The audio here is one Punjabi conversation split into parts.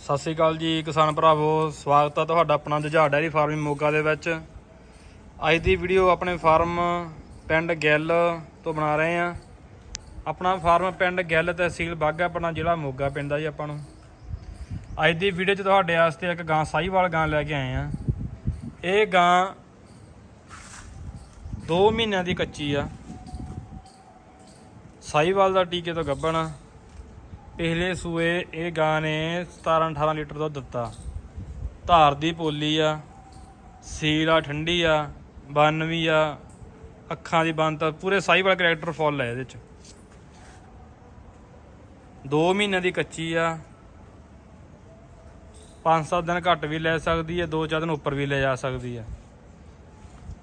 ਸਤਿ ਸ੍ਰੀ ਅਕਾਲ ਜੀ ਕਿਸਾਨ ਭਰਾਵੋ, ਸਵਾਗਤ ਹੈ ਤੁਹਾਡਾ ਆਪਣਾ ਜੁਝਾਰ ਡੈਰੀ ਫਾਰਮਿੰਗ ਮੋਗਾ ਦੇ ਵਿੱਚ। ਅੱਜ ਦੀ ਵੀਡੀਓ ਆਪਣੇ ਫਾਰਮ ਪਿੰਡ ਗਿੱਲ ਤੋਂ ਬਣਾ ਰਹੇ ਆ ਆਪਣਾ ਫਾਰਮ ਪਿੰਡ ਗਿੱਲ ਤਹਿਸੀਲ ਬਾਗਾ ਆਪਣਾ ਜ਼ਿਲ੍ਹਾ ਮੋਗਾ ਪਿੰਡ ਪੈਂਦਾ ਜੀ ਆਪਾਂ ਨੂੰ। ਅੱਜ ਦੀ ਵੀਡੀਓ 'ਚ ਤੁਹਾਡੇ ਵਾਸਤੇ ਇੱਕ ਗਾਂ ਸਾਈਵਾਲ ਗਾਂ ਲੈ ਕੇ ਆਏ ਆ ਇਹ ਗਾਂ 2 ਮਹੀਨਿਆਂ ਦੀ ਕੱਚੀ ਆ। ਸਾਹੀਵਾਲ ਦਾ ਟੀਕੇ ਤੋਂ ਗੱਭਣ ਆ। ਪਿਛਲੇ ਸੂਏ ਇਹ ਗਾਂ ਨੇ 17 18 ਲੀਟਰ ਦੁੱਧ ਦਿੱਤਾ। ਧਾਰ ਦੀ ਪੋਲੀ ਆ, ਸੀਲ ਆ, ਠੰਡੀ ਆ ਬੰਨ ਵੀ ਆ, ਅੱਖਾਂ ਦੀ ਬੰਨ ਤਾਂ ਪੂਰੇ ਸਾਈ ਵਾਲਾ ਕਰੈਕਟਰ ਫੁੱਲ ਹੈ ਇਹਦੇ ਚ। 2 ਮਹੀਨਿਆਂ ਦੀ ਕੱਚੀ ਆ 5-7 ਦਿਨ ਘੱਟ ਵੀ ਲੈ ਸਕਦੀ ਹੈ 2-4 ਦਿਨ ਉੱਪਰ ਵੀ ਲੈ ਜਾ ਸਕਦੀ ਹੈ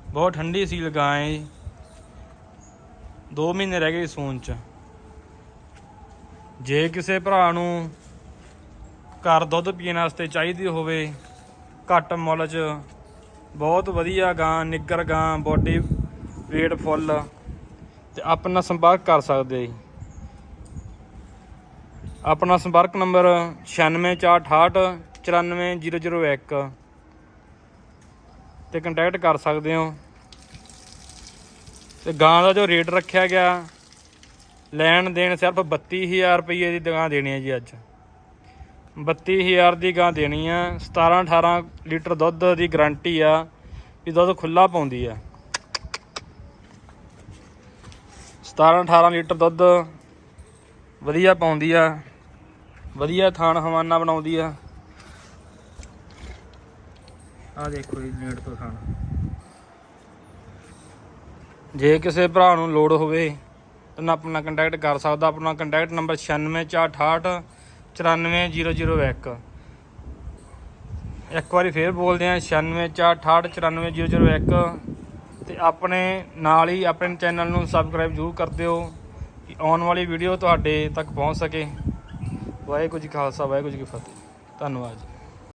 ਬਹੁਤ ਠੰਡੀ ਸੀਲ ਗਾਂ ਹੈ 2 ਮਹੀਨੇ ਰਹਿ ਗਏ ਸੂਣ ਚ। ਜੇ ਕਿਸੇ ਭਰਾ ਨੂੰ ਘਰ ਦੁੱਧ ਪੀਣ ਵਾਸਤੇ ਚਾਹੀਦੀ ਹੋਵੇ, ਘੱਟ ਮੁੱਲ 'ਚ ਬਹੁਤ ਵਧੀਆ ਗਾਂ ਨਿੱਗਰ ਗਾਂ, ਬੋਡੀ ਵੇਟ ਫੁੱਲ ਤੇ ਆਪਣਾ ਸੰਪਰਕ ਕਰ ਸਕਦੇ ਜੀ। ਆਪਣਾ ਸੰਪਰਕ ਨੰਬਰ 9648 94001 ਤੇ ਕੰਟੈਕਟ ਕਰ ਸਕਦੇ ਹੋ। ਤੇ ਗਾਂ ਦਾ ਜੋ ਰੇਟ ਰੱਖਿਆ ਗਿਆ ਲੈਣ ਦੇਣ ਸਿਰਫ 32000 ਰੁਪਏ ਦੀ ਦੁਕਾਨ ਦੇਣੀ ਹੈ ਜੀ ਅੱਜ। 32000 ਦੀ ਗਾਂ ਦੇਣੀ ਆ 17 18 ਲੀਟਰ ਦੁੱਧ ਦੀ ਗਾਰੰਟੀ ਆ ਵੀ ਦੁੱਧ ਖੁੱਲਾ ਪਾਉਂਦੀ ਆ। 17 18 ਲੀਟਰ ਦੁੱਧ ਵਧੀਆ ਪਾਉਂਦੀ ਆ, ਵਧੀਆ ਥਾਣ ਹਵਾਨਾ ਬਣਾਉਂਦੀ ਆ। ਆ ਦੇਖੋ ਜੀ ਨੇੜ ਤੋਂ ਥਾਣ ਜੇ ਕਿਸੇ ਭਰਾ ਨੂੰ ਲੋੜ ਹੋਵੇ ਤਾਂ ਆਪਣਾ ਕੰਟੈਕਟ ਕਰ ਸਕਦਾ, ਆਪਣਾ ਕੰਟੈਕਟ ਨੰਬਰ 9648 94001 ਇੱਕ। ਵਾਰੀ ਫੇਰ ਬੋਲਦੇ ਆ 9648 94001 ਤੇ ਆਪਣੇ ਨਾਲ ਹੀ ਆਪਣੇ ਚੈਨਲ ਨੂੰ ਸਬਸਕ੍ਰਾਈਬ ਜ਼ਰੂਰ ਕਰ ਦਿਓ, ਕਿ ਆਉਣ ਵਾਲੀ ਵੀਡੀਓ ਤੁਹਾਡੇ ਤੱਕ ਪਹੁੰਚ ਸਕੇ। ਵਾਹਿਗੁਰੂ ਜੀ ਖਾਲਸਾ, ਵਾਹਿਗੁਰੂ ਜੀ ਕੀ ਫਤਿਹ। ਧੰਨਵਾਦ ਜੀ।